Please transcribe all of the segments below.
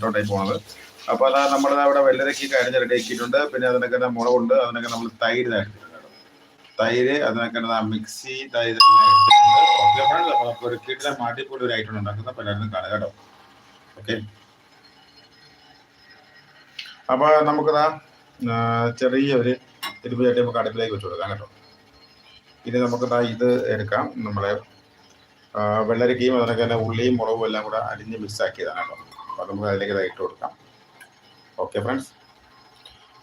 ഫ്രണ്ടോട്ടായി പോകുന്നത് അപ്പോൾ അതാ നമ്മൾ അവിടെ വെള്ളരക്കി റെഡി ആക്കിയിട്ടുണ്ട് പിന്നെ അതിനൊക്കെ മുളകുണ്ട്. അതിനൊക്കെ നമ്മൾ തൈര് തൈര് അതിനൊക്കെ മിക്സി തൈര് ഓക്കെ അപ്പോൾ ഒരു കിട്ടിലെ മാട്ടിപ്പൊടി ഒരു ഐറ്റം ഉണ്ടാക്കുന്ന പലരും കാണുക കേട്ടോ. ഓക്കെ അപ്പോൾ നമുക്കതാ ചെറിയൊരു തിരുപ്പ് ചട്ടി നമുക്ക് അടുപ്പിലേക്ക് വെച്ച് കൊടുക്കാം കേട്ടോ. ഇനി നമുക്ക് ദാ ഇത് എടുക്കാം. നമ്മളെ വെള്ളരിക്കയും അതിനൊക്കെ തന്നെ ഉള്ളിയും മുളകും എല്ലാം കൂടെ അരിഞ്ഞ് മിക്സ് ആക്കിയതാണ് കേട്ടോ. അപ്പോൾ നമുക്ക് അതിലേക്ക് ഇതായിട്ട് കൊടുക്കാം. ഓക്കെ ഫ്രണ്ട്സ്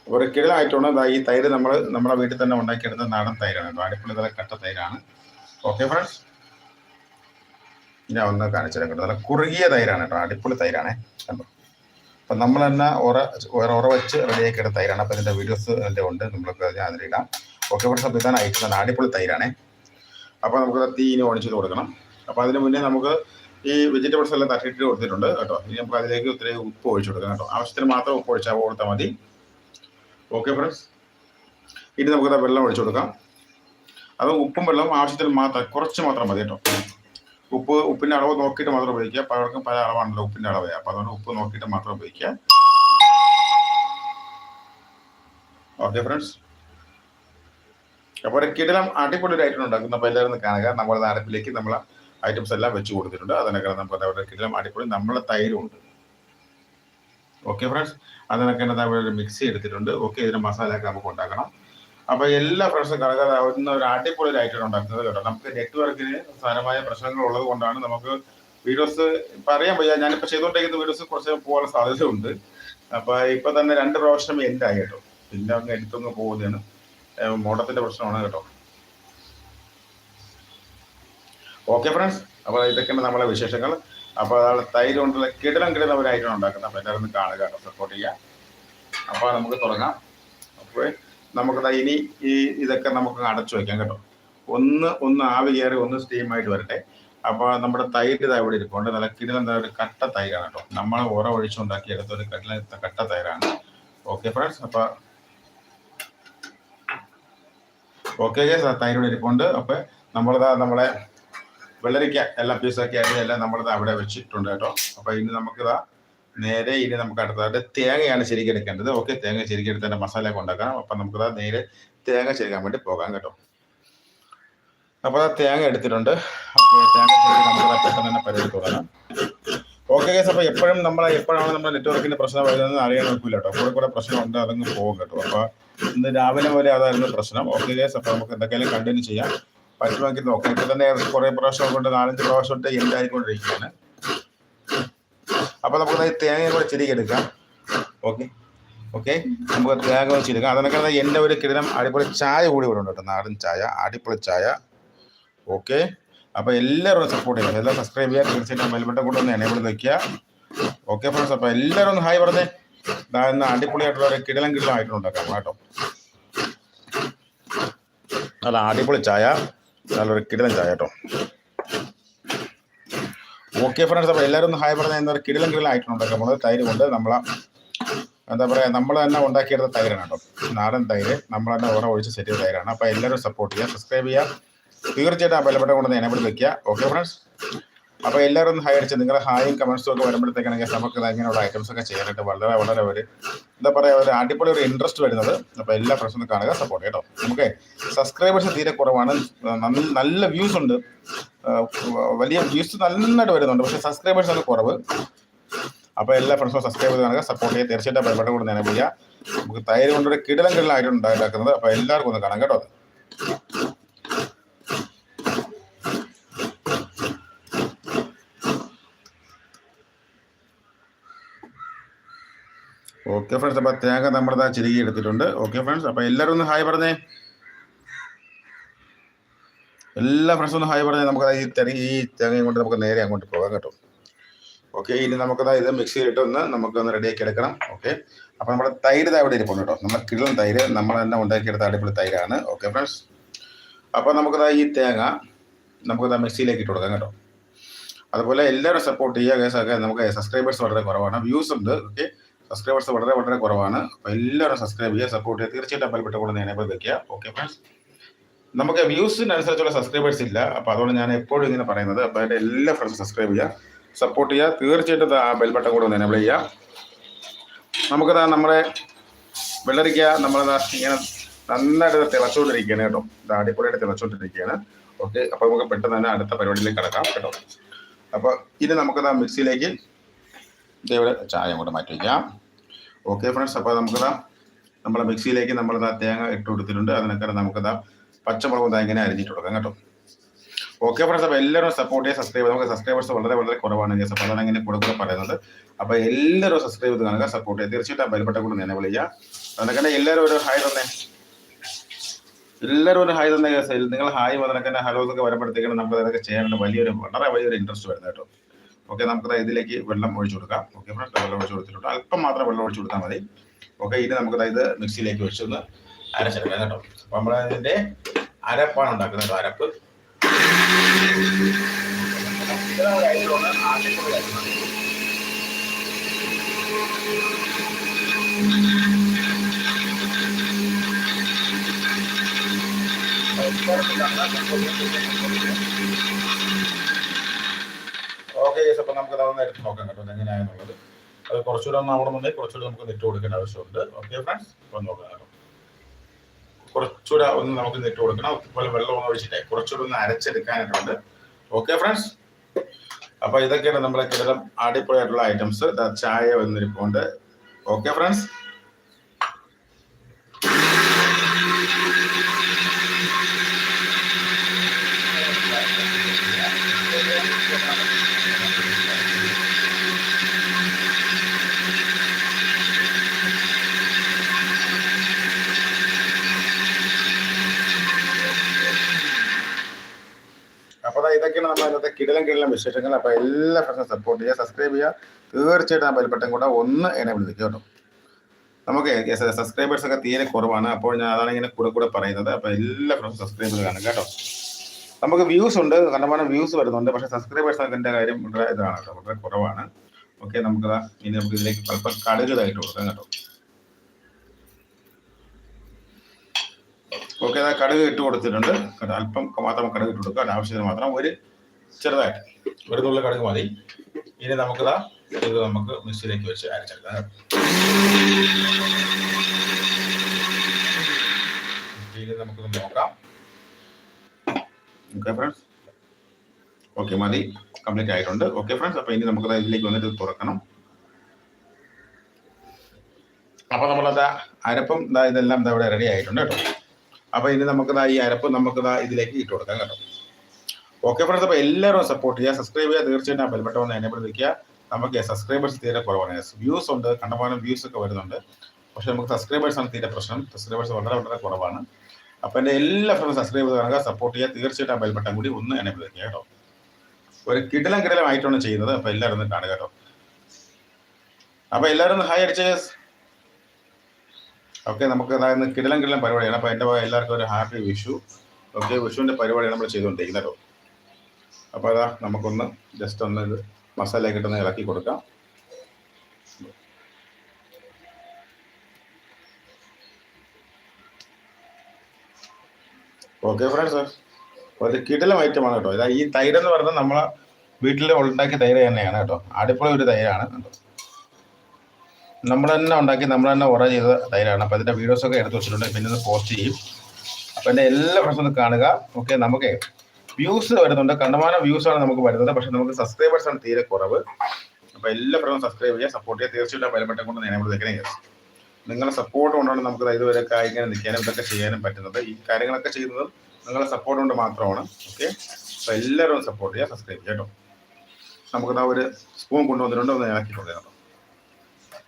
അപ്പോൾ കിടലായിട്ടുണ്ട് ഈ തൈര് നമ്മൾ നമ്മുടെ വീട്ടിൽ തന്നെ ഉണ്ടാക്കിയെടുത്ത നാടൻ തൈരാണ്. വാടിപ്പള്ളി നല്ല കട്ട തൈരാണ്. ഓക്കെ ഫ്രണ്ട്സ് ഞാൻ ഒന്ന് കാണിച്ചു തരാം കേട്ടോ. നല്ല കുറുകിയ തൈരാണ് കേട്ടോ. അടിപൊളി തൈരാണേ. കണ്ടോ? അപ്പം നമ്മൾ തന്നെ ഉറ ഉറ വെച്ച് റെഡിയാക്കി എടുത്ത തൈരാണ്. അപ്പോൾ ഇതിന്റെ വീഡിയോസ് എന്റെ ഉണ്ട്. നമ്മൾക്ക് ഞാൻ അതിലിടാം. ഓക്കെ ഫ്രണ്ട്സ് അപ്പോൾ ഇതാണ് അയക്കുന്നത് അടിപൊളി തൈരാണേ. അപ്പോൾ നമുക്ക് തീ ഇനി ഓണിച്ചത് കൊടുക്കണം. അപ്പോൾ അതിന് മുന്നേ നമുക്ക് ഈ വെജിറ്റബിൾസ് എല്ലാം തട്ടിയിട്ട് കൊടുത്തിട്ടുണ്ട് കേട്ടോ. ഇനി നമുക്ക് അതിലേക്ക് ഒത്തിരി ഉപ്പ് ഒഴിച്ചു കൊടുക്കാം കേട്ടോ. ആവശ്യത്തിന് മാത്രം ഉപ്പ് ഒഴിച്ചാൽ കൊടുത്താൽ മതി. ഓക്കെ ഫ്രണ്ട്സ് ഇനി നമുക്ക് വെള്ളം ഒഴിച്ചു കൊടുക്കാം. അത് ഉപ്പും വെള്ളവും ആവശ്യത്തിന് മാത്രം കുറച്ച് മാത്രം മതി കേട്ടോ. ഉപ്പ് ഉപ്പിന്റെ അളവ് നോക്കിയിട്ട് മാത്രം ഉപയോഗിക്കുക. പലർക്കും പല അളവാണല്ലോ ഉപ്പിന്റെ അളവ്. അപ്പോൾ അതുകൊണ്ട് ഉപ്പ് നോക്കിയിട്ട് മാത്രം ഉപയോഗിക്കുക. ഓക്കെ ഫ്രണ്ട്സ് അപ്പോൾ ഒരു കിടലം അടിപൊളി ഒരു ഐറ്റം ഉണ്ടാക്കുന്ന അപ്പോൾ എല്ലാവരും കാണുക. നമ്മുടെ നാടപ്പിലേക്ക് നമ്മൾ ഐറ്റംസ് എല്ലാം വെച്ച് കൊടുത്തിട്ടുണ്ട്. അതിനൊക്കെ നമുക്ക് കിടലം അടിപൊളി നമ്മളെ തൈരും ഉണ്ട് ഓക്കെ ഫ്രണ്ട്സ് അതിനൊക്കെ എന്താ പറയുക മിക്സി എടുത്തിട്ടുണ്ട് ഓക്കെ ഇതിന് മസാല ഒക്കെ നമുക്ക് ഉണ്ടാക്കണം. അപ്പോൾ എല്ലാ ഫ്രണ്ട്സും കണക്കാതെ ഒരു അടിപൊളി ഒരു ഐറ്റം ഉണ്ടാക്കുന്നത് കേട്ടോ. നമുക്ക് നെറ്റ്വർക്കിന് സാരമായ പ്രശ്നങ്ങൾ ഉള്ളത് കൊണ്ടാണ് നമുക്ക് വീഡിയോസ് പറയാൻ വയ്യ. ഞാനിപ്പോൾ ചെയ്തുകൊണ്ടിരിക്കുന്ന വീഡിയോസ് കുറച്ച് പോകാൻ സാധ്യതയുണ്ട്. അപ്പോൾ ഇപ്പം തന്നെ രണ്ട് പ്രാവശ്യം എന്റെ ആയി കേട്ടോ. പിന്നെ അങ്ങ് എടുത്തൊന്ന് പോകുന്നതാണ്. മോഡത്തിന്റെ പ്രശ്നമാണ് കേട്ടോ. ഓക്കെ ഫ്രണ്ട്സ് അപ്പോൾ ഇതൊക്കെയാണ് നമ്മളെ വിശേഷങ്ങൾ. അപ്പോൾ അതാണ് തൈര് കൊണ്ടുള്ള കിടലം കിടലം ഒരു ഐറ്റം ഉണ്ടാക്കുന്നത്. അപ്പോൾ എല്ലാവരും കാണുക സപ്പോർട്ട് ചെയ്യുക. അപ്പോൾ നമുക്ക് തുടങ്ങാം. അപ്പോൾ നമുക്ക് ഇനി ഈ ഇതൊക്കെ നമുക്ക് അടച്ചു വയ്ക്കാം കേട്ടോ. ഒന്ന് ഒന്ന് ആവി കയറി ഒന്ന് സ്റ്റീമായിട്ട് വരട്ടെ. അപ്പോൾ നമ്മുടെ തൈര് ഇതാ ഇവിടെ ഇരിപ്പുണ്ട്. നല്ല കിടലം എന്താ ഒരു കട്ട തൈരാണ് കേട്ടോ. നമ്മൾ ഉറ ഒഴിച്ചുണ്ടാക്കി എടുത്ത ഒരു കട്ടില കട്ട തൈരാണ്. ഓക്കെ ഫ്രണ്ട്സ് അപ്പോൾ ഓക്കെ തൈരോട് ഇരിപ്പുണ്ട്. അപ്പൊ നമ്മളിതാ നമ്മളെ വെള്ളരിക്ക എല്ലാം പീസൊക്കെ ആയിട്ട് എല്ലാം നമ്മൾ അവിടെ വെച്ചിട്ടുണ്ട് കേട്ടോ. അപ്പൊ ഇനി നമുക്കിതാ നേരെ ഇനി നമുക്ക് അടുത്തതായിട്ട് തേങ്ങയാണ് ശരിക്കും എടുക്കേണ്ടത്. ഓക്കെ തേങ്ങ ശരിക്കും എടുത്തതിന്റെ മസാല ഒക്കെ ഉണ്ടാക്കണം. അപ്പൊ നമുക്കിതാ നേരെ തേങ്ങ ശരിക്കാൻ വേണ്ടി പോകാം കേട്ടോ. അപ്പൊ ആ തേങ്ങ എടുത്തിട്ടുണ്ട്. ഓക്കെ തേങ്ങ ചെരുക്കി നമുക്ക് തന്നെ തുടങ്ങാം. ഓക്കെ കേസ് അപ്പൊ എപ്പോഴും നമ്മൾ എപ്പോഴാണ് നമ്മുടെ നെറ്റ്വർക്കിന്റെ പ്രശ്നം വരുന്നത് അറിയാൻ നോക്കില്ല കേട്ടോ. കൂടെ കൂടെ പ്രശ്നം ഉണ്ട് അതങ്ങ് പോകും കേട്ടോ. അപ്പൊ ഇന്ന് രാവിലെ പോലെ അതായിരുന്നു പ്രശ്നം. ഓക്കെ കേസ് അപ്പൊ നമുക്ക് എന്തൊക്കെയാലും കണ്ടിന്യൂ ചെയ്യാം. പറ്റുമെങ്കിൽ നോക്കാം ഇപ്പൊ തന്നെ കുറെ പ്രാവശ്യം കൊണ്ട് നാലഞ്ച് പ്രാവശ്യം തൊട്ട് എന്റെ ആയിക്കൊണ്ടിരിക്കുകയാണ് അപ്പൊ നമുക്ക് തേങ്ങയും തേങ്ങ കൂടെ ചിരിക്കെടുക്കാം ഓക്കെ. ഓക്കെ. നമുക്ക് തേങ്ങ കൂടെ ചിരിക്കാം അതിനൊക്കെ എന്റെ ഒരു കിടനം അടിപൊളി ചായ കൂടി ഇവിടെ ഉണ്ട് കേട്ടോ. നാടൻ ചായ അടിപൊളി ചായ. ഓക്കെ. അപ്പൊ എല്ലാവരും സപ്പോർട്ട് ചെയ്യുക എല്ലാം സബ്സ്ക്രൈബ് ചെയ്യുക തീർച്ചയായിട്ടും ബെൽബട്ടൺ കൂടെ ഒന്ന് എനേബിൾ വെക്കുക. ഓക്കെ ഫ്രണ്ട്സ് അപ്പൊ എല്ലാവരും ഒന്ന് ഹായ് പറഞ്ഞേ. ഇന്ന് അടിപൊളിയായിട്ടുള്ള ഒരു കിടലം കിടലം ആയിട്ടുണ്ടാക്കാം കേട്ടോ. നല്ല അടിപൊളി ചായ. നല്ലൊരു കിടിലൻ ചായ കേട്ടോ. ഓക്കെ ഫ്രണ്ട്സ് അപ്പോൾ എല്ലാവരും ഒന്ന് ഹായ് പറഞ്ഞാൽ എന്താ കിടലൻ ആയിട്ട് ആയിട്ടുണ്ടാക്കാം നമ്മൾ തൈര് കൊണ്ട് നമ്മളെ എന്താ പറയുക നമ്മൾ തന്നെ ഉണ്ടാക്കിയെടുത്ത തൈരാണ് കേട്ടോ. നാടൻ തൈര്. നമ്മൾ തന്നെ ഓരോ ഒഴിച്ച് സെറ്റ് ചെയ്ത തൈരാണ്. അപ്പോൾ എല്ലാവരും സപ്പോർട്ട് ചെയ്യുക സബ്സ്ക്രൈബ് ചെയ്യുക. തീർച്ചയായിട്ടും ആ ബലപ്പെട്ട കൊണ്ട് എനേബിൾ വെക്കുക. ഓക്കെ ഫ്രണ്ട്സ് അപ്പോൾ എല്ലാവരും ഒന്ന് ഹായ് അടിച്ച് നിങ്ങളുടെ ഹായും കമൻസും ഒക്കെ വരുമ്പോഴത്തേക്കാണെങ്കിൽ നമുക്ക് ഇങ്ങനെയുള്ള ഐറ്റംസ് ഒക്കെ ചെയ്യാനായിട്ട് വളരെ വളരെ ഒരു എന്താ പറയുക ഒരു അടിപൊളി ഒരു ഇൻട്രസ്റ്റ് വരുന്നത്. അപ്പോൾ എല്ലാ ഫ്രണ്ട്സും കാണുക സപ്പോർട്ട് കേട്ടോ നമുക്ക് സബ്സ്ക്രൈബേഴ്സ് തീരെ കുറവാണ്. നല്ല- വ്യൂസ് ഉണ്ട്. വലിയ വ്യൂസ് നന്നായിട്ട് വരുന്നുണ്ട്. പക്ഷെ സബ്സ്ക്രൈബേഴ്സ് ആണ് കുറവ്. അപ്പോൾ എല്ലാ ഫ്രണ്ട്സും സബ്സ്ക്രൈബ് ചെയ്ത് കാണുക സപ്പോർട്ട് ചെയ്യുക. തീർച്ചയായിട്ടും പരിപാടി കൂടെ നിലവിൽ ചെയ്യുക നമുക്ക് തൈര് കൊണ്ടൊരു കിടലം കിടലായിട്ട് ഉണ്ടാക്കുന്നത്. അപ്പോൾ എല്ലാവർക്കും ഒന്ന് കാണാം കേട്ടോ. ഓക്കെ ഫ്രണ്ട്സ് അപ്പോൾ തേങ്ങ നമ്മുടെ ചിരുകി എടുത്തിട്ടുണ്ട്. ഓക്കെ ഫ്രണ്ട്സ് അപ്പോൾ എല്ലാവരും ഒന്ന് ഹായ് പറഞ്ഞേ. എല്ലാ ഫ്രണ്ട്സും ഒന്ന് ഹായ് പറഞ്ഞേ. നമുക്ക് ഈ തെറി ഈ തേങ്ങയും കൊണ്ട് നമുക്ക് നേരെ അങ്ങോട്ട് പോകാം കേട്ടോ. ഓക്കെ ഇനി നമുക്കത് ഇത് മിക്സിയിലിട്ട് ഒന്ന് നമുക്കൊന്ന് റെഡിയാക്കി എടുക്കണം. ഓക്കെ അപ്പോൾ നമ്മുടെ തൈര് ദാ ഇവിടെ ഇരിപ്പുണ്ട് കേട്ടോ. നമ്മുടെ കിഴൻ തൈര് നമ്മൾ തന്നെ ഉണ്ടാക്കിയെടുത്ത അടിപൊളി തൈരാണ്. ഓക്കെ ഫ്രണ്ട്സ് അപ്പോൾ നമുക്കത് ഈ തേങ്ങ നമുക്കത് മിക്സിയിലേക്ക് ഇട്ട് കൊടുക്കാം കേട്ടോ. അതുപോലെ എല്ലാവരും സപ്പോർട്ട് ചെയ്യുക കേസൊക്കെ നമുക്ക് സബ്സ്ക്രൈബേഴ്സ് വളരെ കുറവാണ്. വ്യൂസ് ഉണ്ട് ഓക്കെ സബ്സ്ക്രൈബേഴ്സ് വളരെ വളരെ കുറവാണ്. അപ്പോൾ എല്ലാവരും സബ്സ്ക്രൈബ് ചെയ്യുക സപ്പോർട്ട് ചെയ്യുക. തീർച്ചയായിട്ടും ബെൽബട്ട കൂടെ എനേബിൾ വെക്കുക. ഓക്കെ ഫ്രണ്ട്സ് നമുക്ക് വ്യൂസിനനുസരിച്ചുള്ള സബ്സ്ക്രൈബേഴ്സ് ഇല്ല. അപ്പോൾ അതുകൊണ്ട് ഞാൻ എപ്പോഴും ഇങ്ങനെ പറയുന്നത്. അപ്പോൾ എന്റെ എല്ലാ ഫ്രണ്ട്സും സബ്സ്ക്രൈബ് ചെയ്യുക സപ്പോർട്ട് ചെയ്യുക. തീർച്ചയായിട്ടും ആ ബെൽബട്ടൺ കൂടെ ഒന്ന് എനേബിൾ ചെയ്യുക. നമുക്കതാ നമ്മുടെ വെള്ളരിക്ക നമ്മളതാ ഇങ്ങനെ നന്നായിട്ട് തിളച്ചുകൊണ്ടിരിക്കുകയാണ് കേട്ടോ. ഇത് അടിപൊളിയായിട്ട് തിളച്ചുകൊണ്ടിരിക്കുകയാണ് ഓക്കെ അപ്പോൾ നമുക്ക് പെട്ടെന്ന് തന്നെ അടുത്ത പരിപാടിയിലേക്ക് കിടക്കാം കേട്ടോ. അപ്പൊ ഇനി നമുക്കതാ മിക്സിയിലേക്ക് ഇതേപോലെ ചായ അങ്ങോട്ട് മാറ്റി വയ്ക്കാം ഓക്കെ ഫ്രണ്ട്സ് അപ്പോൾ നമുക്കതാ നമ്മളെ മിക്സിയിലേക്ക് നമ്മളിതാ തേങ്ങ ഇട്ട് കൊടുത്തിട്ടുണ്ട്. അതിനൊക്കെ നമുക്കതാ പച്ചമുളക് തേങ്ങ ഇങ്ങനെ അരിഞ്ഞിട്ട് കൊടുക്കാം കേട്ടോ. ഓക്കെ ഫ്രണ്ട്സ് അപ്പോൾ എല്ലാവരും സപ്പോർട്ട് ചെയ്യുക സബ്സ്ക്രൈബ് നമുക്ക് സബ്സ്ക്രൈബേഴ്സ് വളരെ വളരെ കുറവാണ് ഞാൻ അപ്പോൾ അതാണ് ഇങ്ങനെ കൂടെ കൂടെ പറയുന്നത്. അപ്പോൾ എല്ലാവരും സബ്സ്ക്രൈബ് ചെയ്ത് കാണുക സപ്പോർട്ട് ചെയ്യുക. തീർച്ചയായിട്ടും ആ ബലപ്പെട്ട കൂടെ നിന്നെ വിളിക്കുക. അതിനൊക്കെ എല്ലാവരും ഒരു ഹായ് തന്നെ. എല്ലാവരും ഒരു ഹായ് തന്നെ നിങ്ങൾ ഹായ് അതിനൊക്കെ ഹലോ എന്നൊക്കെ വരുമ്പോഴത്തേക്കാണ് നമുക്ക് അതൊക്കെ ചെയ്യാനുള്ള വലിയൊരു വളരെ വലിയൊരു ഇൻട്രസ്റ്റ് വരുന്നത് കേട്ടോ. ഓക്കെ നമുക്ക് ഇതിലേക്ക് വെള്ളം ഒഴിച്ചു കൊടുക്കാം. ഓക്കെ ഫ്രണ്ട് വെള്ളം ഒഴിച്ചു കൊടുത്തിട്ടുണ്ട്. അല്പം മാത്രം വെള്ളം ഒഴിച്ചു കൊടുത്താൽ മതി. ഓക്കെ ഇനി നമുക്ക് ഇത് മിക്സിയിലേക്ക് വെച്ചൊന്ന് അരച്ചെടുക്കാം കേട്ടോ. അപ്പോൾ നമ്മൾ അതിന്റെ അരപ്പാണ് ഉണ്ടാക്കുന്നത് അരപ്പ്. Thank വരുന്നത് ഓക്കെ യെസ് അപ്പൊ നമുക്ക് അതൊന്ന് എടുത്ത് നോക്കാം കേട്ടോ എങ്ങനെയാണെന്നുള്ളത് അത് കുറച്ചുകൂടെ ഒന്ന് ആവണമെന്നുണ്ടെങ്കിൽ കുറച്ചുകൂടെ നമുക്ക് നെറ്റ് കൊടുക്കേണ്ട ആവശ്യമുണ്ട്. ഓക്കെ ഫ്രണ്ട്സ് അപ്പൊ നോക്കാം കേട്ടോ. കുറച്ചുകൂടെ ഒന്ന് നമുക്ക് നെറ്റ് കൊടുക്കണം. അതുപോലെ വെള്ളം ഒന്ന് ഒഴിച്ചിട്ടേ കുറച്ചുകൂടെ ഒന്ന് അരച്ചെടുക്കാനായിട്ടുണ്ട്. ഓക്കെ ഫ്രണ്ട്സ് അപ്പൊ ഇതൊക്കെയാണ് നമ്മളെ കേരളം അടിപൊളിയായിട്ടുള്ള ഐറ്റംസ് ചായ വന്നിരിപ്പുണ്ട്. ഓക്കെ ഫ്രണ്ട്സ് അപ്പൊ ദാ ഇതൊക്കെയാണ് നമ്മൾ ഇന്നത്തെ കിടലം കിടലം വിശേഷങ്ങൾ. അപ്പൊ എല്ലാ ഫ്രണ്ട്സും സപ്പോർട്ട് ചെയ്യുക സബ്സ്ക്രൈബ് ചെയ്യുക. തീർച്ചയായിട്ടും ആ ബെൽബട്ടൻ കൂടെ ഒന്ന് എന്നെ വിളിക്കുക കേട്ടോ. നമുക്ക് സബ്സ്ക്രൈബേഴ്സ് ഒക്കെ തീരെ കുറവാണ്. അപ്പോൾ ഞാൻ അതാണ് ഇങ്ങനെ കൂടെ കൂടെ പറയുന്നത്. അപ്പൊ എല്ലാ ഫ്രണ്ട്സും സബ്സ്ക്രൈബ് ചെയ്ത് കേട്ടോ. നമുക്ക് വ്യൂസ് ഉണ്ട് കണ്ടമാനം വ്യൂസ് വരുന്നുണ്ട്. പക്ഷെ സബ്സ്ക്രൈബേഴ്സ് അതിന്റെ കാര്യം വളരെ ഇതാണ് കേട്ടോ. വളരെ കുറവാണ്. ഓക്കെ നമുക്ക് ഇനി നമുക്ക് ഇതിലേക്ക് അല്പം കടുകതായിട്ട് കൊടുക്കാം കേട്ടോ. ഓക്കെ അതാ കടുക് ഇട്ട് കൊടുത്തിട്ടുണ്ട്. അല്പം മാത്രം കടുക് ഇട്ട് കൊടുക്കുക. ആവശ്യത്തിന് മാത്രം ഒരു ചെറുതായിട്ട് ഒരു തുള്ളി കടുക് മതി. ഇനി നമുക്കിതാ ഇത് നമുക്ക് മിക്സിയിലേക്ക് വെച്ച് അരച്ചെടുക്കാം. ഇനി നമുക്കിത് നോക്കാം. Okay friends. ഓക്കെ മതി. കംപ്ലീറ്റ് ആയിട്ടുണ്ട്. Okay friends. അപ്പൊ ഇനി നമുക്ക് ഇതിലേക്ക് വന്നിട്ട് തുറക്കണം. അപ്പൊ നമ്മളത് അരപ്പം ഇതെല്ലാം ഇവിടെ റെഡി ആയിട്ടുണ്ട് കേട്ടോ. അപ്പൊ ഇനി നമുക്ക് ദാ ഈ അരപ്പ് നമുക്ക് ദാ ഇതിലേക്ക് ഇട്ട് കൊടുക്കാം കേട്ടോ. ഓക്കെ ഫ്രണ്ട്സ് അപ്പൊ എല്ലാവരും സപ്പോർട്ട് ചെയ്യുക സബ്സ്ക്രൈബ് ചെയ്യുക തീർച്ചയായിട്ടും ആ ബെൽബട്ടൺ ഒന്ന് എനേബിൾ വിളിക്കുക നമുക്ക് സബ്സ്ക്രൈബേഴ്സ് തീരെ കുറവാണ്. വ്യൂസ് ഉണ്ട് കണ്ടമാനം വ്യൂസ് ഒക്കെ വരുന്നുണ്ട്. പക്ഷെ നമുക്ക് സബ്സ്ക്രൈബേഴ്സ് ആണ് തീരെ പ്രശ്നം. സബ്സ്ക്രൈബേഴ്സ് വളരെ വളരെ കുറവാണ്. അപ്പൊ എന്റെ എല്ലാ ഫ്രണ്ട്സ് സബ്സ്ക്രൈബ് ചെയ്ത് സപ്പോർട്ട് ചെയ്യുക തീർച്ചയായിട്ടും ആ ബെൽബട്ടൺ കൂടി ഒന്ന് എനേബിൾ വിളിക്കുക കേട്ടോ. ഒരു കിടലം കിടലമായിട്ടാണ് ചെയ്യുന്നത്. അപ്പൊ എല്ലാവരും കാണുക കേട്ടോ. അപ്പൊ എല്ലാവരും ഹായ് അടിച്ചേ ഓക്കെ നമുക്ക് അതായത് കിടലം കിടലം പരിപാടിയാണ്. അപ്പോൾ വക എല്ലാവർക്കും ഒരു ഹാപ്പി വിഷു. ഓക്കെ വിഷുവിന്റെ പരിപാടിയാണ് നമ്മൾ ചെയ്തുകൊണ്ടിരിക്കുന്നത്. കേട്ടോ അപ്പൊ അതാ നമുക്കൊന്ന് ജസ്റ്റ് ഒന്ന് ഇത് മസാലയൊക്കെ ഇളക്കി കൊടുക്കാം. ഓക്കെ ഫ്രണ്ട്സ് ഒരു കിടലം ഐറ്റമാണ് കേട്ടോ. ഇതാ ഈ തൈര് എന്ന് പറയുന്നത് നമ്മളെ വീട്ടിൽ ഉണ്ടാക്കിയ തൈര് തന്നെയാണ് കേട്ടോ. അടിപൊളി ഒരു തൈരാണ് കേട്ടോ. നമ്മൾ തന്നെ ഉണ്ടാക്കി നമ്മൾ തന്നെ ഓർഡർ ചെയ്ത തൈരാണ്. അപ്പോൾ അതിന്റെ വീഡിയോസൊക്കെ എടുത്ത് വെച്ചിട്ടുണ്ട്. പിന്നെ ഒന്ന് പോസ്റ്റ് ചെയ്യും. അപ്പോൾ എന്റെ എല്ലാ ഫ്രണ്ട്സും ഒന്ന് കാണുക. ഓക്കെ നമുക്ക് വ്യൂസ് വരുന്നുണ്ട്. കണ്ടമാനം വ്യൂസ് ആണ് നമുക്ക് വരുന്നത്. പക്ഷെ നമുക്ക് സബ്സ്ക്രൈബേഴ്സ് ആണ് തീരെ കുറവ്. അപ്പോൾ എല്ലാ ഫ്രണ്ടും സബ്സ്ക്രൈബ് ചെയ്യുക സപ്പോർട്ട് ചെയ്യുക. തീർച്ചയായിട്ടും ബലപ്പെട്ട കൊണ്ട് ഞാൻ നമ്മൾ നിങ്ങളുടെ സപ്പോർട്ട് കൊണ്ടാണ് നമുക്ക് ദാ ഇതുവരെയൊക്കെ ഇങ്ങനെ നിൽക്കാനും ഇതൊക്കെ ചെയ്യാനും പറ്റുന്നത്. ഈ കാര്യങ്ങളൊക്കെ ചെയ്യുന്നത് നിങ്ങളുടെ സപ്പോർട്ട് കൊണ്ട് മാത്രമാണ്. ഓക്കെ അപ്പോൾ എല്ലാവരും സപ്പോർട്ട് ചെയ്യുക സബ്സ്ക്രൈബ് ചെയ്യാം കേട്ടോ. നമുക്ക് ദാ ഒരു സ്പൂൺ കൊണ്ടുവന്നിട്ടുണ്ട്. ഒന്ന് ഇളക്കി കൊടുക്കാം.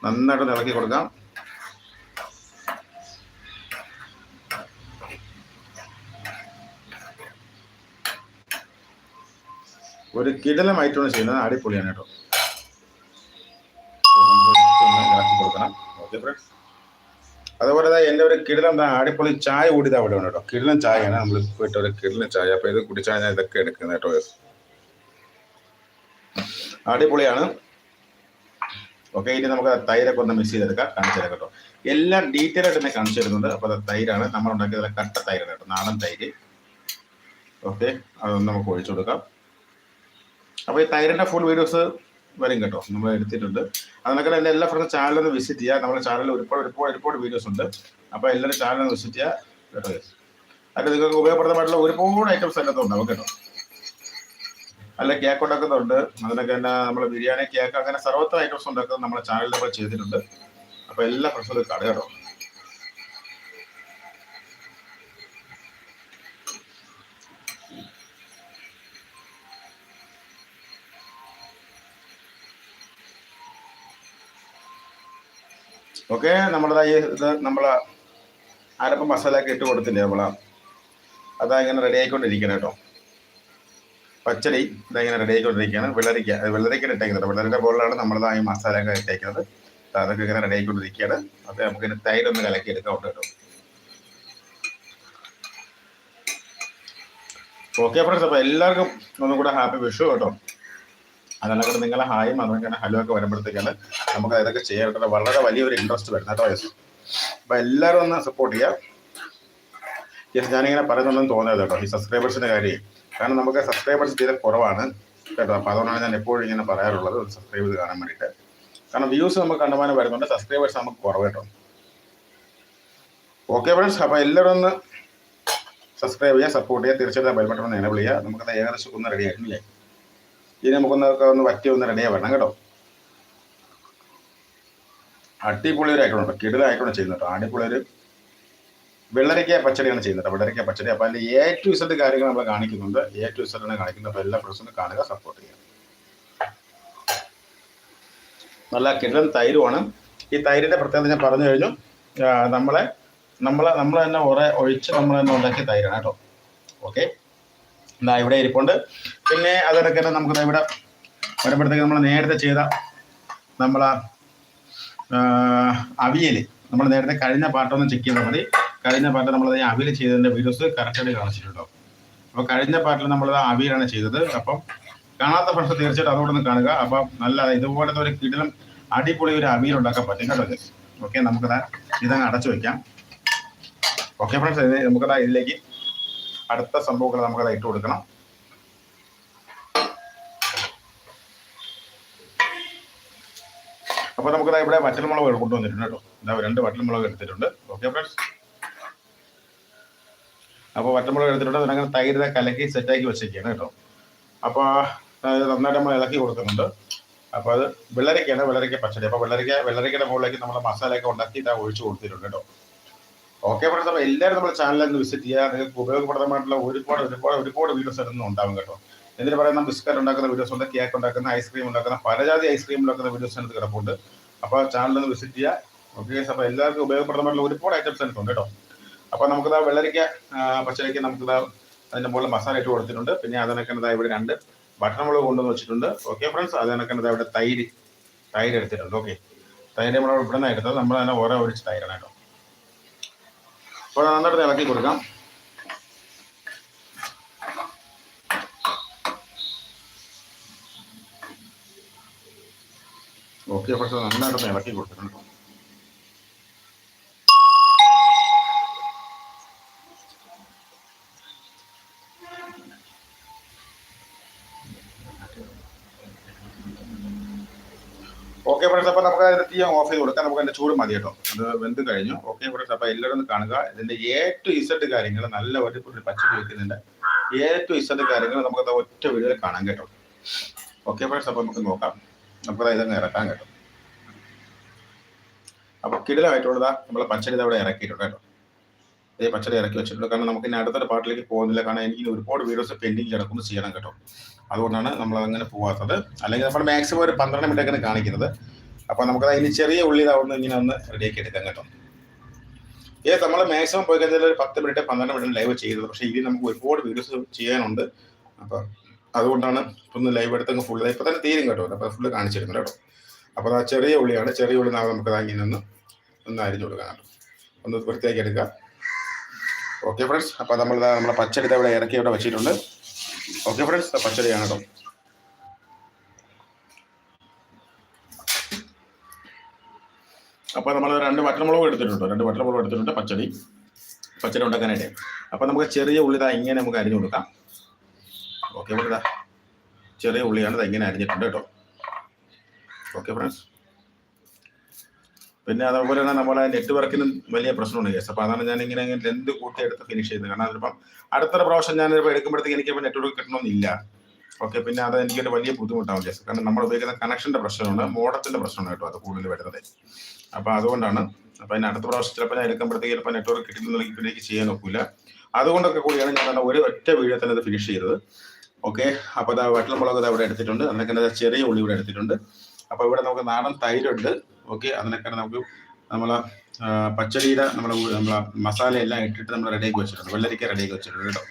നന്നായിട്ട് ഇളക്കി കൊടുക്കാം. ഒരു കിടലമായിട്ടാണ് ചെയ്യുന്നത് അടിപൊളിയാണ് കേട്ടോ. ഫ്രണ്ട്സ് അതുപോലെ തന്നെ എന്റെ ഒരു കിടലം അടിപൊളി ചായ കൂടി അവിടെ ഉണ്ട് കേട്ടോ. കിടലൻ ചായയാണ് നമ്മൾ പോയിട്ട് ഒരു കിടലൻ ചായ. അപ്പോൾ ഇത് കുടിച്ചാൽ ഞാൻ ഇതൊക്കെ എടുക്കുന്നത് കേട്ടോ. അടിപൊളിയാണ്. ഓക്കെ ഇനി നമുക്ക് തൈരൊക്കെ ഒന്ന് മിക്സ് ചെയ്തെടുക്കാം. കാണിച്ചു തരാം കേട്ടോ. എല്ലാം ഡീറ്റെയിൽ ആയിട്ട് തന്നെ കാണിച്ചു തരുന്നുണ്ട് അപ്പോൾ തൈരാണ്. നമ്മൾ ഉണ്ടാക്കിയത് കട്ട തൈരാണ് കേട്ടോ. നാടൻ തൈര്. ഓക്കെ അതൊന്ന് നമുക്ക് ഒഴിച്ചു കൊടുക്കാം. അപ്പോൾ ഈ തൈരിന്റെ ഫുൾ വീഡിയോസ് വരും കേട്ടോ. നമ്മൾ എടുത്തിട്ടുണ്ട്. അതിനൊക്കെ എന്റെ എല്ലാ ഫ്രണ്ട്സ് ചാനലിൽ ഒന്ന് വിസിറ്റ് ചെയ്യുക നമ്മുടെ ചാനലിൽ ഒരുപാട് ഒരുപാട് ഒരുപാട് വീഡിയോസ് ഉണ്ട്. അപ്പോൾ എല്ലാവരും ചാനൽ ഒന്ന് വിസിറ്റ് ചെയ്യുക കേട്ടോ. അതിൽ നിങ്ങൾക്ക് ഉപയോഗപ്രദമായിട്ടുള്ള ഒരുപാട് ഐറ്റംസ് അതിനകത്ത് ഉണ്ടാവും കേട്ടോ. അല്ല കേക്ക് ഉണ്ടാക്കുന്നുണ്ട്. അതിനൊക്കെ തന്നെ നമ്മൾ ബിരിയാണി കേക്ക് അങ്ങനെ സർവത്ര ഐറ്റംസ് ഉണ്ടാക്കുന്നത് നമ്മുടെ ചാനലിൽ നമ്മൾ ചെയ്തിട്ടുണ്ട്. അപ്പൊ എല്ലാ ഫ്രണ്ട്സും കട കേട്ടോ. ഓക്കെ നമ്മുടെ ഈ ഇത് നമ്മളെ അരപ്പ് മസാല ഇട്ട് കൊടുത്തില്ലേ നമ്മളാ? അതാ ഇങ്ങനെ റെഡി ആയിക്കൊണ്ടിരിക്കണം കേട്ടോ. പച്ചടി ഇങ്ങനെ റെഡി ആയിക്കൊണ്ടിരിക്കുകയാണ്. വെള്ളരിക്ക വെള്ളരിക്ക വെള്ളരിക്ക ഇട്ടേക്കുന്നത് വെള്ളരിന്റെ ബോളിലാണ് നമ്മളതാ ഈ മസാല ഒക്കെ ഇട്ടേക്കുന്നത്. അതൊക്കെ ഇങ്ങനെ റെഡി ആയിക്കൊണ്ടിരിക്കുകയാണ്. അത് നമുക്ക് ഇതിന് തൈരൊന്ന് കലക്കി എടുക്കാം ഉണ്ട് കേട്ടോ. ഓക്കെ ഫ്രണ്ട്സ് അപ്പോൾ എല്ലാവർക്കും ഒന്നും കൂടെ ഹാപ്പി വിഷു കേട്ടോ. അതിനൊക്കെ നിങ്ങളെ ഹായും അതൊക്കെ ഹലോ ഒക്കെ വരുമ്പോഴത്തേക്കാണ് നമുക്ക് അതൊക്കെ ചെയ്യാൻ കേട്ടോ വളരെ വലിയൊരു ഇൻട്രസ്റ്റ് വരുന്നത് കേട്ടോ വയസ്സ് അപ്പൊ എല്ലാവരും ഒന്ന് സപ്പോർട്ട് ചെയ്യാം യെസ് ഞാനിങ്ങനെ പറയുന്നുണ്ടെന്ന് തോന്നിയത് കേട്ടോ. ഈ സബ്സ്ക്രൈബേഴ്സിന്റെ കാര്യം. കാരണം നമുക്ക് സബ്സ്ക്രൈബേഴ്സ് തീരെ കുറവാണ്. കേട്ടോ അപ്പൊ അതുകൊണ്ടാണ് ഞാൻ എപ്പോഴും ഇങ്ങനെ പറയാറുള്ളത് സബ്സ്ക്രൈബ് ചെയ്ത് കാണാൻ വേണ്ടിയിട്ട്. കാരണം വ്യൂസ് നമുക്ക് കണ്ടമാനം വരുന്നുണ്ട് സബ്സ്ക്രൈബേഴ്സ് നമുക്ക് കുറവ് കേട്ടോ. ഓക്കെ ഫ്രണ്ട്സ് അപ്പൊ എല്ലാവരും ഒന്ന് സബ്സ്ക്രൈബ് ചെയ്യുക സപ്പോർട്ട് ചെയ്യുക തീർച്ചയായിട്ടും ബെൽബട്ടൺ ഒന്ന് എനബിൾ ചെയ്യുക. നമുക്കത് ഏകദേശം ഒന്ന് റെഡി ആയിരുന്നില്ലേ ഇനി നമുക്കൊന്ന് ഒന്ന് വറ്റി ഒന്ന് റെഡി ആവണം കേട്ടോ. അടിപൊളി ഒരു ഐറ്റം കിടില ഐറ്റം ചെയ്യുന്നത് കേട്ടോ അടിപൊളി ഒരു വെള്ളരിക്ക പച്ചടിയാണ് ചെയ്യുന്നത് വെള്ളരിക്ക പച്ചടി. അപ്പോൾ അതിന്റെ എ ടു ഇസഡ് കാര്യങ്ങൾ നമ്മൾ കാണിക്കുന്നുണ്ട്. എ ടു ഇസഡിനെ കാണിക്കുന്നത് അപ്പോൾ എല്ലാ പ്രശ്നവും കാണുക സപ്പോർട്ട് ചെയ്യുക. നല്ല കിടലൻ തൈരുമാണ്. ഈ തൈരിന്റെ പ്രത്യേകത ഞാൻ പറഞ്ഞു കഴിഞ്ഞു. നമ്മളെ നമ്മളെ നമ്മൾ തന്നെ ഉറ ഒഴിച്ച് നമ്മൾ തന്നെ ഉണ്ടാക്കിയ തൈരാണ് കേട്ടോ. ഓക്കെ എന്നാ ഇവിടെ ഇരിപ്പുണ്ട്. പിന്നെ അതിടയ്ക്ക് തന്നെ നമുക്ക് ഇവിടെ വരുമ്പോഴത്തേക്ക് നമ്മൾ നേരത്തെ ചെയ്ത നമ്മളെ അവിയൽ നമ്മൾ നേരത്തെ കഴിഞ്ഞ പാട്ടൊന്ന് ചെക്ക് ചെയ്താൽ മതി. കഴിഞ്ഞ പാട്ട് നമ്മൾ അവിയിൽ ചെയ്തതിന്റെ വീഡിയോസ് കറക്റ്റായിട്ട് കാണിച്ചിട്ടുണ്ടോ? അപ്പോൾ കഴിഞ്ഞ പാട്ടിൽ നമ്മൾ അവിയിലാണ് ചെയ്തത്. അപ്പം കാണാത്ത ഫ്രണ്ട്സ് തീർച്ചയായിട്ടും അതുകൊണ്ട് ഒന്ന് കാണുക. അപ്പം നല്ല ഇതുപോലത്തെ ഒരു കിടിലും അടിപൊളി ഒരു അവിയിൽ ഉണ്ടാക്കാൻ പറ്റും കേട്ടോ ഓക്കെ നമുക്കത് ഇതങ്ങ് അടച്ചു വെക്കാം. ഓക്കെ ഫ്രണ്ട്സ് നമുക്കത് ഇതിലേക്ക് അടുത്ത സംഭവങ്ങൾ നമുക്കത് ഇട്ട് കൊടുക്കണം. അപ്പോൾ നമുക്ക് ഇവിടെ വറ്റൽമുളക് കൊണ്ടുവന്നിട്ടുണ്ട് കേട്ടോ. ഇതാ രണ്ട് വറ്റൽമുളക് എടുത്തിട്ടുണ്ട്. ഓക്കെ ഫ്രണ്ട്സ് അപ്പോൾ വറ്റമുളക് എടുത്തിട്ടുണ്ട്. അതിനങ്ങനെ തൈര് കലക്കി സെറ്റാക്കി വെച്ചിരിക്കുകയാണ് കേട്ടോ. അപ്പോൾ നന്നായിട്ട് നമ്മൾ ഇളക്കി കൊടുക്കുന്നുണ്ട്. അപ്പോൾ അത് വെള്ളരിക്കയാണ് വെള്ളരിക്ക പച്ചടി. അപ്പോൾ വെള്ളരിക്ക വെള്ളരിക്കയുടെ മുകളിലേക്ക് നമ്മൾ മസാലയൊക്കെ ഉണ്ടാക്കി ഇതാ ഒഴിച്ച് കൊടുത്തിട്ടുണ്ട് കേട്ടോ. ഓക്കെ ഫ്രണ്ട്സ് അപ്പോൾ എല്ലാവരും നമ്മുടെ ചാനലിൽ വിസിറ്റ് ചെയ്യുക. നിങ്ങൾക്ക് ഉപയോഗപ്രദമായിട്ടുള്ള ഒരുപാട് ഒരുപാട് ഒരുപാട് വീഡിയോസ് ഇടുന്നു ഉണ്ടാവും കേട്ടോ. എന്തിന് പറയുന്ന ബിസ്ക്കറ്റ് ഉണ്ടാക്കുന്ന വീഡിയോസ് ഉണ്ട് കേക്ക് ഉണ്ടാക്കുന്ന ഐസ്ക്രീം ഉണ്ടാക്കുന്ന പലജാതി ഐസ്ക്രീം ഉണ്ടാക്കുന്ന വീഡിയോസ് അതിനകത്ത് കിടപ്പുണ്ട്. അപ്പോൾ ചാനലിൽ വിസിറ്റ് ചെയ്യുക. ഓക്കെ അപ്പോൾ എല്ലാവർക്കും ഉപയോഗപ്രദമായിട്ടുള്ള ഒരുപാട് ഐറ്റംസ് അതിനകത്തുണ്ട് കേട്ടോ. അപ്പോൾ നമുക്കിതാ വെള്ളരിക്ക പച്ചരിക്ക നമുക്കിതാ അതിന്റെ മുകളിൽ മസാല ഇട്ട് കൊടുത്തിട്ടുണ്ട്. പിന്നെ അതിനൊക്കെ ഇവിടെ രണ്ട് ബട്ടർ മുളക് കൊണ്ടുവന്ന് വെച്ചിട്ടുണ്ട്. ഓക്കെ ഫ്രണ്ട്സ് അതിനൊക്കെ ഇവിടെ തൈര് തൈര് എടുത്തിട്ടുണ്ട്. ഓക്കെ തൈര് നമ്മൾ ഇവിടെ നിന്ന് എടുത്തത്. നമ്മൾ തന്നെ ഓരോ ഒഴിച്ച് തൈരാണ് കേട്ടോ. അപ്പോൾ നന്നായിട്ട് ഇളക്കി കൊടുക്കാം. ഓക്കെ ഫ്രണ്ട്സ് നന്നായിട്ട് ഇളക്കി കൊടുത്തിട്ടുണ്ട്. ഫ്രണ്ട്സ് അപ്പോൾ നമുക്ക് അതിന്റെ തീ ഓഫ് ചെയ്ത് കൊടുക്കാം. നമുക്ക് അതിന്റെ ചൂട് മതി കേട്ടോ. അത് വെന്ത് കഴിഞ്ഞു. ഓക്കെ ഫ്രണ്ട്സ് അപ്പോൾ എല്ലാവരും കാണുക. ഇതിന്റെ എ ടു ഇസഡ് കാര്യങ്ങൾ നല്ല ഒരു പച്ച വെക്കുന്നുണ്ട്. എ ടു ഇസഡ് കാര്യങ്ങൾ നമുക്ക് ഒറ്റ വീഡിയോയിൽ കാണാൻ കേട്ടോ. ഓക്കെ ഫ്രണ്ട്സ് അപ്പോൾ നമുക്ക് നോക്കാം. നമുക്ക് ഇതങ്ങ് ഇറക്കാം കേട്ടോ. അപ്പോൾ കിടിലമായിട്ടുള്ളതാ നമ്മൾ പച്ചടി അവിടെ ഇറക്കിയിട്ടുണ്ട് കേട്ടോ. ഈ പച്ചടി ഇറക്കി വെച്ചിട്ടുണ്ട്. കാരണം നമുക്ക് ഇനി അടുത്തൊരു പാട്ടിലേക്ക് പോകുന്നില്ല. കാരണം എനിക്ക് ഒരുപാട് വീഡിയോസ് പെൻഡിങ് കിടക്കുന്നു ചെയ്യണം കേട്ടോ. അതുകൊണ്ടാണ് നമ്മൾ അങ്ങനെ പോകാത്തത് അല്ലെങ്കിൽ നമ്മൾ മാക്സിമം ഒരു പന്ത്രണ്ട് മിനിറ്റ് അങ്ങനെ കാണിക്കുന്നത്. അപ്പോൾ നമുക്ക് അതിന് ചെറിയ ഉള്ളി ഇതാവുന്ന ഇങ്ങനെ ഒന്ന് റെഡിയാക്കി എടുക്കാം കേട്ടോ. ഏ നമ്മൾ മാക്സിമം പോയി കഴിഞ്ഞാൽ ഒരു പത്ത് മിനിറ്റ് പന്ത്രണ്ട് മിനിറ്റ് ലൈവ് ചെയ്തത്. പക്ഷേ ഇനി നമുക്ക് ഒരുപാട് വീഡിയോസ് ചെയ്യാനുണ്ട്. അപ്പോൾ അതുകൊണ്ടാണ് ഒന്ന് ലൈവ് എടുത്തങ്ങ് ഫുൾ ഇപ്പൊ തന്നെ തീരും കേട്ടോ. അപ്പോൾ ഫുള്ള് കാണിച്ചിരുന്നു കേട്ടോ. അപ്പോൾ ആ ചെറിയ ഉള്ളിയാണ്. ചെറിയ ഉള്ളി നാളെ നമുക്ക് ഇങ്ങനെ ഒന്ന് ഒന്ന് അരിഞ്ഞു കൊടുക്കാം ഒന്ന് വൃത്തിയാക്കി എടുക്കുക ഓക്കെ ഫ്രണ്ട്സ് അപ്പോൾ നമ്മൾ നമ്മളെ പച്ചടി ഇവിടെ ഇറക്കി ഇവിടെ വെച്ചിട്ടുണ്ട്. ഓക്കെ ഫ്രണ്ട്സ് പച്ചടിയാണ് കേട്ടോ. അപ്പോൾ നമ്മൾ രണ്ട് വട്ടമുളകും എടുത്തിട്ടുണ്ട്. രണ്ട് വട്ടമുളകും എടുത്തിട്ടുണ്ട്. പച്ചടി. പച്ചടി ഉണ്ടാക്കാനായിട്ട്. അപ്പോൾ നമുക്ക് ചെറിയ ഉള്ളി ദാ ഇങ്ങനെ നമുക്ക് അരിഞ്ഞു കൊടുക്കാം. ഓക്കെ ഫ്രണ്ട്സ് ചെറിയ ഉള്ളിയാണ് ഇത് ഇങ്ങനെ അരിഞ്ഞിട്ടുണ്ട് കേട്ടോ. ഓക്കെ ഫ്രണ്ട്സ് പിന്നെ അതുപോലെ തന്നെ നമ്മളെ നെറ്റ്വർക്കിന് വലിയ പ്രശ്നമുണ്ട് കേസ്. അപ്പോൾ അതാണ് ഞാൻ ഇങ്ങനെ ലെന്ത് കൂട്ടി എടുത്ത് ഫിനിഷ് ചെയ്യുന്നത്. കാരണം അതിപ്പം അടുത്ത പ്രാവശ്യം ഞാൻ ഇപ്പോൾ എടുക്കുമ്പോഴത്തേക്ക് എനിക്ക് നെറ്റ്വർക്ക് കിട്ടണമെന്നില്ല. ഓക്കെ പിന്നെ അത് എനിക്കൊരു വലിയ ബുദ്ധിമുട്ടാവും കേസ്. കാരണം നമ്മൾ ഉപയോഗിക്കുന്ന കണക്ഷന്റെ പ്രശ്നമുണ്ട് മോഡത്തിന്റെ പ്രശ്നമാണ് കേട്ടോ അത് കൂടുതൽ വരുന്നത്. അപ്പോൾ അതുകൊണ്ടാണ്. അപ്പോൾ അതിന് അടുത്ത പ്രാവശ്യം ചിലപ്പോൾ ഞാൻ എടുക്കുമ്പോഴത്തേക്ക് ചിലപ്പോൾ നെറ്റ്വർക്ക് കിട്ടുന്ന പിന്നെ ചെയ്യാൻ ഒക്കില്ല. അതുകൊണ്ടൊക്കെ കൂടിയാണ് ഞാൻ ഒരു ഒറ്റ വീഡിയോ തന്നെ അത് ഫിനിഷ് ചെയ്തത്. ഓക്കെ അപ്പോൾ അതാ വട്ടൽമുളക് അവിടെ എടുത്തിട്ടുണ്ട്. അതിനൊക്കെ ചെറിയ ഉള്ളി ഇവിടെ എടുത്തിട്ടുണ്ട്. അപ്പോൾ ഇവിടെ നമുക്ക് നാടൻ തൈരുണ്ട്. ഓക്കെ അതിനൊക്കെ നമുക്ക് നമ്മളെ പച്ചടിയുടെ നമ്മുടെ നമ്മളെ മസാല എല്ലാം ഇട്ടിട്ട് നമ്മൾ റെഡിയാക്കി വെച്ചിട്ടുണ്ട്. വെള്ളരിക്ക റെഡിയാക്കി വെച്ചിട്ടുണ്ട് കേട്ടോ.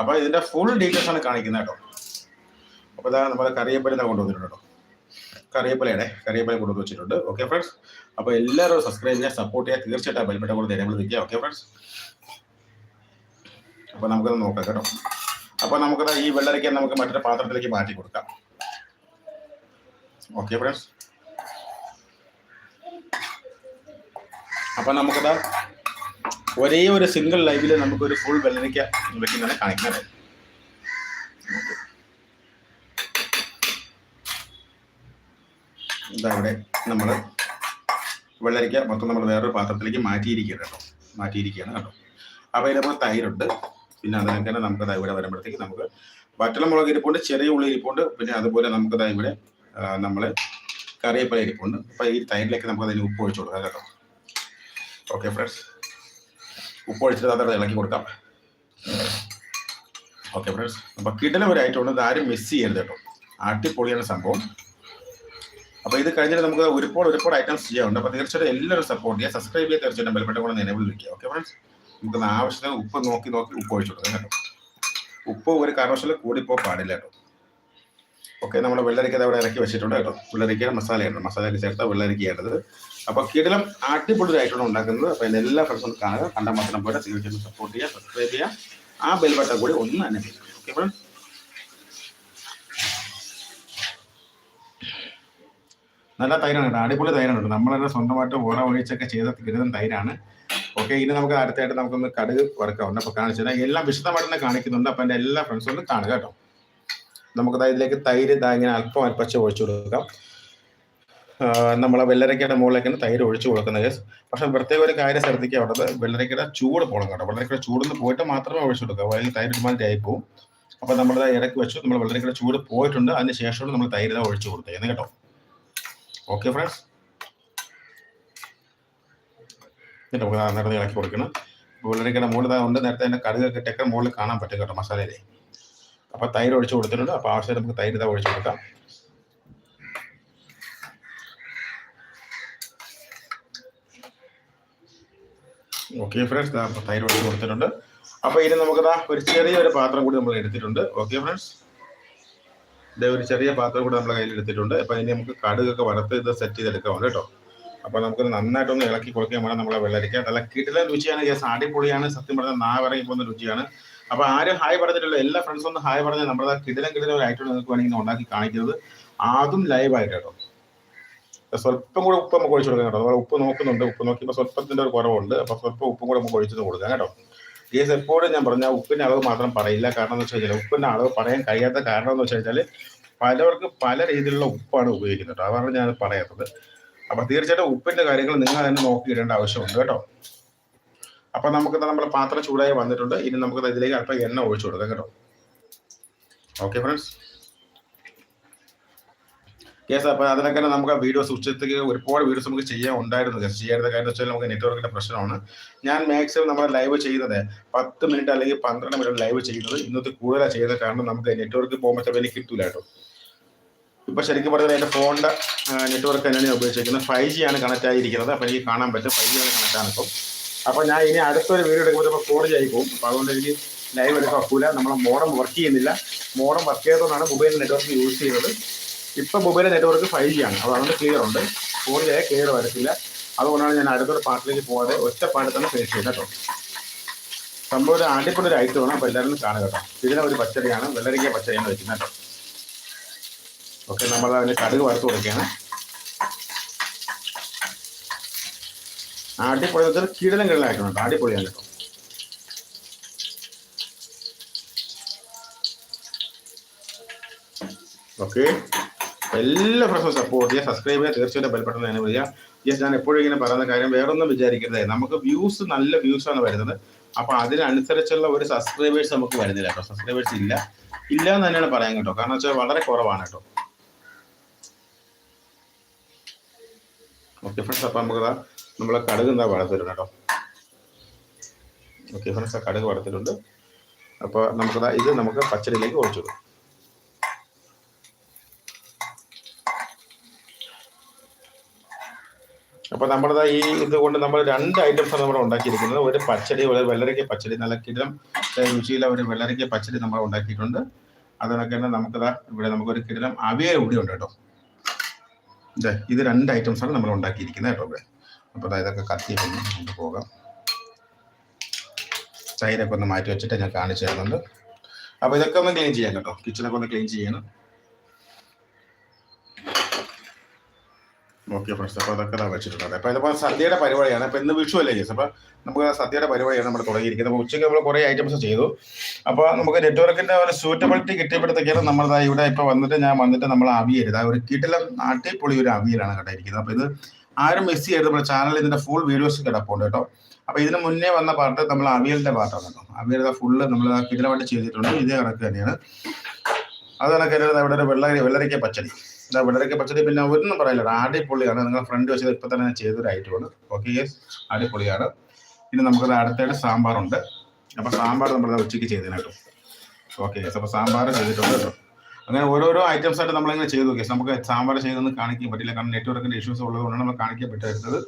അപ്പോൾ ഇതിന്റെ ഫുൾ ഡീറ്റെയിൽസ് ആണ് കാണിക്കുന്നത് കേട്ടോ. അപ്പോൾ ഇതാ നമ്മൾ കറിയപ്പല കൊണ്ടുവന്നിട്ടുണ്ട് കേട്ടോ. കറിയപ്പലയുടെ കറിയപ്പല കൊണ്ടുവന്ന് വെച്ചിട്ടുണ്ട്. ഓക്കെ ഫ്രണ്ട്സ് അപ്പോൾ എല്ലാവരും സബ്സ്ക്രൈബ് ചെയ്യുക സപ്പോർട്ട് ചെയ്യുക. തീർച്ചയായിട്ടും ബെൽബട്ട കൂടെ തരുമ്പോൾ നിൽക്കുക. ഓക്കെ ഫ്രണ്ട്സ് അപ്പോൾ നമുക്കത് നോക്കാം കേട്ടോ. അപ്പോൾ നമുക്കത് ഈ വെള്ളരിക്ക നമുക്ക് മറ്റൊരു പാത്രത്തിലേക്ക് മാറ്റി കൊടുക്കാം. ഓക്കെ ഫ്രണ്ട്സ് അപ്പൊ നമുക്കത് ഒരേ ഒരു സിംഗിൾ ലൈവിൽ നമുക്കൊരു ഫുൾ വെള്ളരിക്ക വെക്കുന്നതാണ് കാണിക്കുന്നത് ഇതവിടെ നമ്മൾ വെള്ളരിക്ക മൊത്തം നമ്മൾ വേറൊരു പാത്രത്തിലേക്ക് മാറ്റിയിരിക്കുകയാണ് കേട്ടോ. മാറ്റിയിരിക്കുകയാണ് കേട്ടോ. അപ്പോൾ ഇതിനകത്ത് തൈരുണ്ട്. പിന്നെ അതിനൊക്കെ നമുക്ക് ഇവിടെ വരുമ്പോഴത്തേക്ക് നമുക്ക് വറ്റലമുളക് ഇരിപ്പുണ്ട് ചെറിയ ഉള്ളി ഇരിപ്പുണ്ട് പിന്നെ അതുപോലെ നമുക്ക് ഇവിടെ നമ്മൾ കറിവേപ്പില ഇരിപ്പുണ്ട്. അപ്പോൾ ഈ തൈരിലേക്ക് നമുക്ക് അതിന് ഉപ്പ് ഒഴിച്ചു കൊടുക്കാം കേട്ടോ. Okay friends. ഉപ്പ് ഒഴിച്ചിട്ട് അതവിടെ ഇളക്കി കൊടുക്കാം. Okay friends. അപ്പോൾ കിടല ഒരു ഐറ്റം ഉണ്ട് ആരും മിസ് ചെയ്യരുത് കേട്ടോ. അടിപൊളിയാണ് സംഭവം. അപ്പോൾ ഇത് കഴിഞ്ഞിട്ട് നമുക്ക് ഒരുപാട് ഒരുപാട് ഐറ്റംസ് ചെയ്യാറുണ്ട് അപ്പോൾ തീർച്ചയായിട്ടും എല്ലാവരും സപ്പോർട്ട് ചെയ്യുക. സബ്സ്ക്രൈബ് ചെയ്യുക തീർച്ചയായിട്ടും ബെൽബട്ടം കൂടെ നിലവിൽ വയ്ക്കുക ഓക്കെ ഫ്രണ്ട്സ് നമുക്ക് ആവശ്യത്തിന് ഉപ്പ് നോക്കി നോക്കി ഉപ്പ് ഒഴിച്ചു കൊടുക്കാം കേട്ടോ. ഉപ്പ് ഒരു കാരണവശാലും കൂടിപ്പോ പാടില്ല കേട്ടോ. ഓക്കെ നമ്മൾ വെള്ളരിക്കത് അവിടെ ഇറക്കി വെച്ചിട്ടുണ്ട് കേട്ടോ. വെള്ളരിക്ക മസാലയുണ്ട്. മസാലയൊക്കെ ചേർത്ത വെള്ളരിക്കയാണത് അപ്പോൾ കിടലം അടിപൊളിയായിട്ടാണ് ഉണ്ടാക്കുന്നത്. അപ്പോൾ എന്റെ എല്ലാ ഫ്രണ്ട്സും കാണുക. കണ്ടാൽ മാത്രം പോയിട്ട് തീർച്ചയായിട്ടും സപ്പോർട്ട് ചെയ്യുക സബ്സ്ക്രൈബ് ചെയ്യുക. ആ ബെൽ ബട്ടൺ കൂടി ഒന്ന് ചെയ്യുക. ഓക്കെ ഫ്രണ്ട്സ് നല്ല തൈരാണ് കേട്ടോ. അടിപൊളി തൈരാണ് കേട്ടോ. നമ്മൾ സ്വന്തമായിട്ട് ഓണ ഒഴിച്ചൊക്കെ ചെയ്ത ഗിരിതം തൈരാണ്. ഓക്കെ ഇനി നമുക്ക് അടുത്തായിട്ട് നമുക്കൊന്ന് കടുക് വറക്കാവുണ്ട് അപ്പോൾ കാണിച്ചു തരാം. എല്ലാം വിശദമായിട്ട് തന്നെ കാണിക്കുന്നുണ്ട്. അപ്പോൾ എന്റെ എല്ലാ ഫ്രണ്ട്സും ഒന്ന് കാണുക കേട്ടോ. നമുക്ക് ഇതിലേക്ക് തൈര് ഇതാ ഇങ്ങനെ അല്പം അല്പച്ച ഒഴിച്ചു കൊടുക്കാം. നമ്മളെ വെള്ളരക്കയുടെ മുകളിലേക്കാണ് തൈര് ഒഴിച്ചു കൊടുക്കുന്നത് കേസ് പക്ഷെ പ്രത്യേക ഒരു കാര്യം ശ്രദ്ധിക്കുക അവിടെ വെള്ളരക്കയുടെ ചൂട് പോകണം കേട്ടോ. വെള്ളരക്കയുടെ ചൂടിന്ന് പോയിട്ട് മാത്രമേ ഒഴിച്ചു കൊടുക്കുക. അല്ലെങ്കിൽ തൈര് ഒരുമാതിരി പോകും അപ്പോൾ നമ്മൾ ഇടയ്ക്ക് വെച്ചു. നമ്മൾ വെള്ളരക്കയുടെ ചൂട് പോയിട്ടുണ്ട്. അതിന് ശേഷമാണ് നമ്മൾ തൈര് ഒഴിച്ചു കൊടുത്തത് കേട്ടോ. ഓക്കെ ഫ്രണ്ട്സ് എന്നിട്ട് നമുക്ക് നേരത്തെ ഇളക്കി കൊടുക്കണം. വെള്ളരിക്കയുടെ മുകളിൽ ഉണ്ട്. നേരത്തെ തന്നെ കടുകൊക്കെ ഇട്ടൊക്കെ മുകളിൽ കാണാൻ പറ്റും കേട്ടോ മസാലയിലെ അപ്പോൾ തൈര് ഒഴിച്ച് കൊടുത്തിട്ടുണ്ട്. അപ്പോൾ ആവശ്യം നമുക്ക് തൈര് ഇതാ ഒഴിച്ച് കൊടുക്കാം. ഓക്കെ ഫ്രണ്ട്സ് തൈര് ഒഴിച്ച് കൊടുത്തിട്ടുണ്ട്. അപ്പോൾ ഇനി നമുക്കതാ ഒരു ചെറിയൊരു പാത്രം കൂടി നമ്മൾ എടുത്തിട്ടുണ്ട്. ഓക്കെ ഫ്രണ്ട്സ് ഒരു ചെറിയ പാത്രം കൂടെ നമ്മുടെ കയ്യിൽ എടുത്തിട്ടുണ്ട്. അപ്പോൾ ഇനി നമുക്ക് കടുകൊക്കെ വറുത്ത് ഇത് സെറ്റ് ചെയ്തെടുക്കാം കേട്ടോ. അപ്പോൾ നമുക്ക് നന്നായിട്ടൊന്ന് ഇളക്കി കൊടുക്കാൻ വേണം നമ്മളെ വെള്ളരിക്ക. നല്ല കിടിലൻ രുചിയാണ് ഗ്യാസ് അടിപൊളിയാണ്. സത്യം പറഞ്ഞാൽ നാ ഇറങ്ങി പോകുന്ന രുചിയാണ്. അപ്പോൾ ആരും ഹായ് പറഞ്ഞിട്ടുള്ള എല്ലാ ഫ്രണ്ട്സും ഒന്ന് ഹായ് പറഞ്ഞാൽ നമ്മുടെ കിടിലൻ കിടിലൻ ഒരു ഐറ്റം നിങ്ങൾക്ക് വേണമെങ്കിൽ ഉണ്ടാക്കി കാണിക്കുന്നത് അതും ലൈവായിട്ട് കേട്ടോ. സ്വല്പം കൂടെ ഉപ്പ് നമുക്ക് ഒഴിച്ചു കൊടുക്കാം കേട്ടോ. നമ്മൾ ഉപ്പ് നോക്കുന്നുണ്ട്. ഉപ്പ് നോക്കിയപ്പോൾ സ്വല്പത്തിന്റെ ഒരു കുറവുണ്ട്. അപ്പോൾ സ്വല്പം ഉപ്പും കൂടെ നമുക്ക് ഒഴിച്ചു കൊടുക്കാം കേട്ടോ. കേസ് എപ്പോഴും ഞാൻ പറഞ്ഞാൽ ഉപ്പിന്റെ അളവ് മാത്രം പറയില്ല. കാരണം എന്ന് വെച്ച് കഴിഞ്ഞാൽ ഉപ്പിന്റെ അളവ് പറയാൻ കഴിയാത്ത കാരണം എന്ന് വെച്ച് കഴിഞ്ഞാൽ പലവർക്കും പല രീതിയിലുള്ള ഉപ്പാണ് ഉപയോഗിക്കുന്നത്. അതാണ് ഞാൻ പറയാത്തത്. അപ്പോൾ തീർച്ചയായിട്ടും ഉപ്പിന്റെ കാര്യങ്ങൾ നിങ്ങൾ തന്നെ നോക്കിയിടേണ്ട ആവശ്യമുണ്ട് കേട്ടോ. അപ്പോൾ നമുക്ക് നമ്മുടെ പാത്രം ചൂടായി വന്നിട്ടുണ്ട്. ഇനി നമുക്ക് ഇതിലേക്ക് അല്പം എണ്ണ ഒഴിച്ചു കൊടുക്കാം കേട്ടോ. ഓക്കെ ഫ്രണ്ട്സ് കേസ് അപ്പോൾ അതിനൊക്കെ നമുക്ക് വീഡിയോ ഉച്ചത്തേക്ക് ഒരുപാട് വീഡിയോസ് നമുക്ക് ചെയ്യാൻ ഉണ്ടായിരുന്നു. കേസ് ചെയ്യാത്ത കാര്യം വെച്ചാൽ നമുക്ക് നെറ്റ്വർക്കിന്റെ പ്രശ്നമാണ്. ഞാൻ മാക്സിമം നമ്മൾ ലൈവ് ചെയ്യുന്നത് പത്ത് മിനിറ്റ് അല്ലെങ്കിൽ പന്ത്രണ്ട് മിനിറ്റ് ലൈവ് ചെയ്യുന്നത് ഇന്നത്തെ കൂടുതലാണ് ചെയ്യുന്നത്. കാരണം നമുക്ക് നെറ്റ്വർക്ക് പോകുമ്പോൾ വലിയ കിട്ടൂല കേട്ടോ. ഇപ്പൊ ശരിക്കും പറഞ്ഞാൽ എന്റെ ഫോണിന്റെ നെറ്റ്വർക്ക് തന്നെയാണ് ഉപയോഗിച്ചിരിക്കുന്നത്. ഫൈവ് ജി ആണ് കണക്ട് ആയിരിക്കുന്നത്. അപ്പോൾ എനിക്ക് കാണാൻ പറ്റും. ഫൈവ് ജി ആണ് കണക്ട് ആണ് ഇപ്പം. അപ്പോൾ ഞാൻ ഇനി അടുത്തൊരു വീഡിയോ എടുക്കുമ്പോൾ ഇപ്പോൾ ഫോർ ജി ആയി പോകും. അപ്പോൾ അതുകൊണ്ട് എനിക്ക് ലൈവ് എടുക്കാൻ ഒക്കില്ല നമ്മളെ മോഡം വർക്ക് ചെയ്യുന്നില്ല. മോഡം വർക്ക് ചെയ്തതുകൊണ്ടാണ് മൊബൈൽ നെറ്റ്വർക്ക് യൂസ് ചെയ്യുന്നത്. ഇപ്പം മൊബൈൽ നെറ്റ്വർക്ക് ഫൈവ് ജി ആണ്. അതുകൊണ്ട് ക്ലിയർ ഉണ്ട്. ഫോർ ജി ആയ ക്ലിയർ വരത്തില്ല. അതുകൊണ്ടാണ് ഞാൻ അടുത്തൊരു പാട്ടിലേക്ക് പോകാതെ ഒറ്റ പാട്ടിൽ തന്നെ ഫേസ് ചെയ്യുന്നത് കേട്ടോ. സംഭവം ഒരു അടിപൊളി ഒരു ഐറ്റമാണ് അപ്പോൾ എല്ലാവരും കാണുക കേട്ടോ. ഇതിനെ ഒരു പച്ചടിയാണ്. വെള്ളരിക്ക പച്ചടിയാണ് വെക്കുന്നത് കേട്ടോ. ഓക്കെ നമ്മൾ അതിന് കടുക് വറുത്ത് കൊടുക്കുകയാണ്. അടിപൊളി വെച്ചാൽ കിടലം കിടലാക്കണം കേട്ടോ. അടിപൊളിയാണ് കേട്ടോ. ഓക്കെ. എല്ലാ ഫ്രണ്ട്സും സപ്പോർട്ട് ചെയ്യുക സബ്സ്ക്രൈബ് ചെയ്യുക തീർച്ചയായിട്ടും ബെൽബട്ടൺ തന്നെ വിളിക്കുക യെസ് ഞാൻ എപ്പോഴും ഇങ്ങനെ പറയുന്ന കാര്യം വേറൊന്നും വിചാരിക്കരുത്. നമുക്ക് വ്യൂസ് നല്ല വ്യൂസ് ആണ് വരുന്നത്. അപ്പൊ അതിനനുസരിച്ചുള്ള ഒരു സബ്സ്ക്രൈബേഴ്സ് നമുക്ക് വരുന്നില്ല. കേട്ടോ സബ്സ്ക്രൈബേഴ്സ് ഇല്ല. ഇല്ല എന്ന് തന്നെയാണ് പറയാൻ കേട്ടോ. കാരണം വെച്ചാൽ വളരെ കുറവാണ് കേട്ടോ. ഓക്കെ ഫ്രണ്ട്സ് അപ്പൊ നമുക്ക് നമ്മളെ കടുക് എന്താ വളർത്തിട്ടുണ്ട് കേട്ടോ? ഓക്കെ ഫ്രണ്ട്സ് ആ കടുക് വളർത്തിട്ടുണ്ട് അപ്പോൾ നമുക്ക് ഇത് നമുക്ക് പച്ചടിയിലേക്ക് ഒഴിച്ചു കൊടുക്കും. അപ്പോൾ നമ്മളത് ഈ ഇതുകൊണ്ട് നമ്മൾ രണ്ട് ഐറ്റംസ് ആണ് നമ്മൾ ഉണ്ടാക്കിയിരിക്കുന്നത്. ഒരു പച്ചടി ഒരു വെള്ളരിക്ക പച്ചടി നല്ല കിടം രുചിയിലെ ഒരു വെള്ളരിക്ക പച്ചടി നമ്മൾ ഉണ്ടാക്കിയിട്ടുണ്ട്. അതുപോലെ തന്നെ നമുക്കതാ ഇവിടെ നമുക്കൊരു കിടലം അവിയൽ കൂടി ഉണ്ട് കേട്ടോ. ഇതേ ഇത് രണ്ട് ഐറ്റംസ് ആണ് നമ്മൾ ഉണ്ടാക്കിയിരിക്കുന്നത് കേട്ടോ ഇവിടെ. അപ്പോൾ അതായത് ഇതൊക്കെ കത്തി കൊണ്ട് പോകാം. ചൈനൊക്കെ ഒന്ന് മാറ്റി വെച്ചിട്ട് ഞാൻ കാണിച്ചു തരുന്നുണ്ട്. അപ്പോൾ ഇതൊക്കെ ഒന്ന് ക്ലീൻ ചെയ്യാം കേട്ടോ. കിച്ചണൊക്കെ ഒന്ന് ക്ലീൻ ചെയ്യണം. ഓക്കെ ഫ്രണ്ട്സ് അപ്പോൾ അതൊക്കെ നമ്മൾ വെച്ചിട്ടുണ്ട്. അപ്പോൾ ഇതിപ്പോൾ സദ്യയുടെ പരിപാടിയാണ്. അപ്പോൾ ഇന്ന് വിഷു അല്ലേ ചേച്ചി അപ്പോൾ നമുക്ക് ആ സദ്യയുടെ പരിപാടിയാണ് നമ്മൾ തുടങ്ങിയിരിക്കുന്നത്. അപ്പോൾ ഉച്ചയ്ക്ക് നമ്മൾ കുറേ ഐറ്റംസ് ചെയ്തു. അപ്പോൾ നമുക്ക് നെറ്റ്വർക്കിന്റെ ഒരു സൂറ്റബിലിറ്റി കിട്ടിയപ്പോഴത്തേക്കാണ് നമ്മൾ ദാ ഇവിടെ ഇപ്പോൾ വന്നിട്ട് ഞാൻ വന്നിട്ട് നമ്മൾ അവിയൽ ഇതാ ഒരു കിട്ടിലും നാട്ടിപ്പൊളി ഒരു അവിയലാണ് കേട്ടായിരിക്കുന്നത് അപ്പോൾ ഇത് ആരും മിസ് ചെയ്യരുത്. നമ്മുടെ ചാനൽ ഇതിന്റെ ഫുൾ വീഡിയോസ് കിടപ്പുണ്ട് കേട്ടോ. അപ്പോൾ ഇതിന് മുന്നേ വന്ന പാട്ട് നമ്മൾ അവിയലിന്റെ പാട്ടാണ് കേട്ടോ. അവിയൽ ഫുള്ള് നമ്മൾ കിടിലമായിട്ട് ചെയ്തിട്ടുണ്ട്. ഇതേ കണക്ക് തന്നെയാണ്. അത് കണക്ക് ഇവിടെ ഒരു വെള്ളരി വെള്ളരിക്ക പച്ചടി. വെള്ളരിക്ക പച്ചടി പിന്നെ ഒന്നും പറയില്ല. അടിപൊളിയാണ്. നിങ്ങൾ ഫ്രണ്ട് വെച്ചത് ഇപ്പൊ തന്നെ ചെയ്തൊരു ഐറ്റമാണ് ഓക്കെ യെസ് അടിപൊളിയാണ്. ഇനി നമുക്കത് അടുത്തായിട്ട് സാമ്പാറുണ്ട്. അപ്പോൾ സാമ്പാർ നമ്മൾ ഉച്ചയ്ക്ക് ചെയ്തതിന് കേട്ടോ. ഓക്കെ യെസ് അപ്പോൾ സാമ്പാർ ചെയ്തിട്ടുണ്ട് കേട്ടോ. അങ്ങനെ ഓരോരോ ഐറ്റംസ് ആയിട്ട് നമ്മളിങ്ങനെ ചെയ്തു നോക്കി നമുക്ക് സാമ്പാർ ചെയ്തൊന്നും കാണിക്കാൻ പറ്റില്ല. കാരണം നെറ്റ്വർക്കിന്റെ ഇഷ്യൂസ് ഉള്ളതുകൊണ്ടാണ് നമ്മൾ കാണിക്കാൻ പറ്റാത്തത്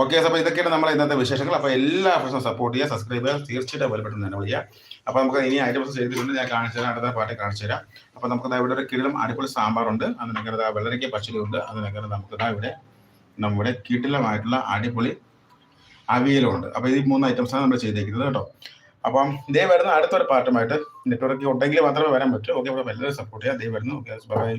ഓക്കെ അപ്പോൾ ഇതൊക്കെയാണ് നമ്മൾ ഇന്നത്തെ വിശേഷങ്ങൾ. അപ്പോൾ എല്ലാ പ്രശ്നവും സപ്പോർട്ട് ചെയ്യുക സബ്സ്ക്രൈബ് ചെയ്യുക തീർച്ചയായിട്ടും ബലപ്പെട്ടു തന്നെ വിളിക്കുക. അപ്പോൾ നമുക്ക് ഇനി ഐറ്റംസ് ചെയ്തിട്ടുണ്ട് ഞാൻ കാണിച്ചു തരാം അടുത്ത പാട്ട് കാണിച്ചു തരാം. അപ്പോൾ നമുക്ക് ഇവിടെ ഒരു കിടിലും അടിപൊളി സാമ്പാറുണ്ട്. ദാ വെള്ളരിക്ക പച്ചടിയുണ്ട് അതിനകത്ത് നമുക്ക് ഇവിടെ നമ്മുടെ കിടിലമായിട്ടുള്ള അടിപൊളി അവിയലുണ്ട്. അപ്പോൾ ഈ മൂന്ന് ഐറ്റംസാണ് നമ്മൾ ചെയ്തേക്കുന്നത് കേട്ടോ. അപ്പം ദേ വരുന്ന അടുത്തൊരു പാട്ടുമായിട്ട് നെറ്റ്വർക്ക് ഉണ്ടെങ്കിൽ മാത്രമേ വരാൻ പറ്റൂ. ഓക്കെ അപ്പോൾ എല്ലാവരും സപ്പോർട്ട് ചെയ്യാം ദേ വരുന്നു. Okay bye